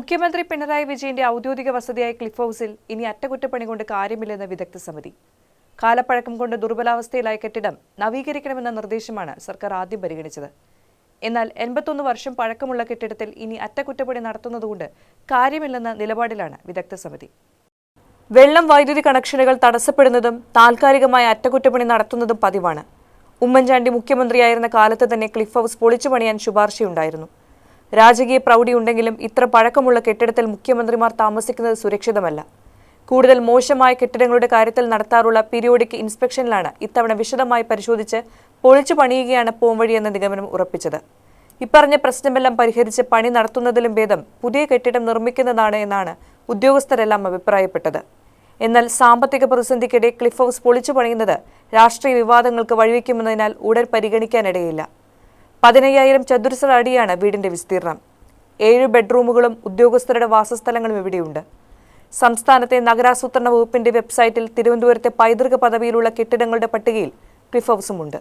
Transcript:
മുഖ്യമന്ത്രി പിണറായി വിജയന്റെ ഔദ്യോഗിക വസതിയായ ക്ലിഫ് ഹൗസിൽ ഇനി അറ്റകുറ്റപ്പണി കൊണ്ട് കാര്യമില്ലെന്ന് വിദഗ്ധ സമിതി. കാലപ്പഴക്കം കൊണ്ട് ദുർബലാവസ്ഥയിലായ കെട്ടിടം നവീകരിക്കണമെന്ന നിർദ്ദേശമാണ് സർക്കാർ ആദ്യം പരിഗണിച്ചത്. എന്നാൽ എൺപത്തൊന്ന് വർഷം പഴക്കമുള്ള കെട്ടിടത്തിൽ ഇനി അറ്റകുറ്റപ്പണി നടത്തുന്നതുകൊണ്ട് കാര്യമില്ലെന്ന നിലപാടിലാണ് വിദഗ്ധ സമിതി. വെള്ളം വൈദ്യുതി കണക്ഷനുകൾ തടസ്സപ്പെടുന്നതും താൽക്കാലികമായ അറ്റകുറ്റപ്പണി നടത്തുന്നതും പതിവാണ്. ഉമ്മൻചാണ്ടി മുഖ്യമന്ത്രിയായിരുന്ന കാലത്ത് തന്നെ ക്ലിഫ് ഹൗസ് പൊളിച്ചു പണിയാൻ ശുപാർശയുണ്ടായിരുന്നു. രാജകീയ പ്രൗഢി ഉണ്ടെങ്കിലും ഇത്ര പഴക്കമുള്ള കെട്ടിടത്തിൽ മുഖ്യമന്ത്രിമാർ താമസിക്കുന്നത് സുരക്ഷിതമല്ല. കൂടുതൽ മോശമായ കെട്ടിടങ്ങളുടെ കാര്യത്തിൽ നടത്താറുള്ള പീരിയോഡിക് ഇൻസ്പെക്ഷനിലാണ് ഇത്തവണ വിശദമായി പരിശോധിച്ച് പൊളിച്ചു പണിയുകയാണ് പോംവഴി എന്ന നിഗമനം ഉറപ്പിച്ചത്. ഇപ്പറഞ്ഞ പ്രശ്നമെല്ലാം പരിഹരിച്ച് പണി നടത്തുന്നതിലും ഭേദം പുതിയ കെട്ടിടം നിർമ്മിക്കുന്നതാണ് എന്നാണ് ഉദ്യോഗസ്ഥരെല്ലാം അഭിപ്രായപ്പെട്ടത്. എന്നാൽ സാമ്പത്തിക പ്രതിസന്ധിക്കിടെ ക്ലിഫ് ഹൗസ് പൊളിച്ചു പണിയുന്നത് രാഷ്ട്രീയ വിവാദങ്ങൾക്ക് വഴിവെക്കുമെന്നതിനാൽ ഉടൻ പരിഗണിക്കാനിടയില്ല. പതിനയ്യായിരം ചതുരശ്ര അടിയാണ് വീടിന്റെ വിസ്തീർണം ഏഴ് ബെഡ്റൂമുകളും ഉദ്യോഗസ്ഥരുടെ വാസസ്ഥലങ്ങളും ഇവിടെയുണ്ട്. സംസ്ഥാനത്തെ നഗരാസൂത്രണ വകുപ്പിന്റെ വെബ്സൈറ്റിൽ തിരുവനന്തപുരത്തെ പൈതൃക പദവിയിലുള്ള കെട്ടിടങ്ങളുടെ പട്ടികയിൽ ക്ലിഫ് ഹൌസുമുണ്ട്.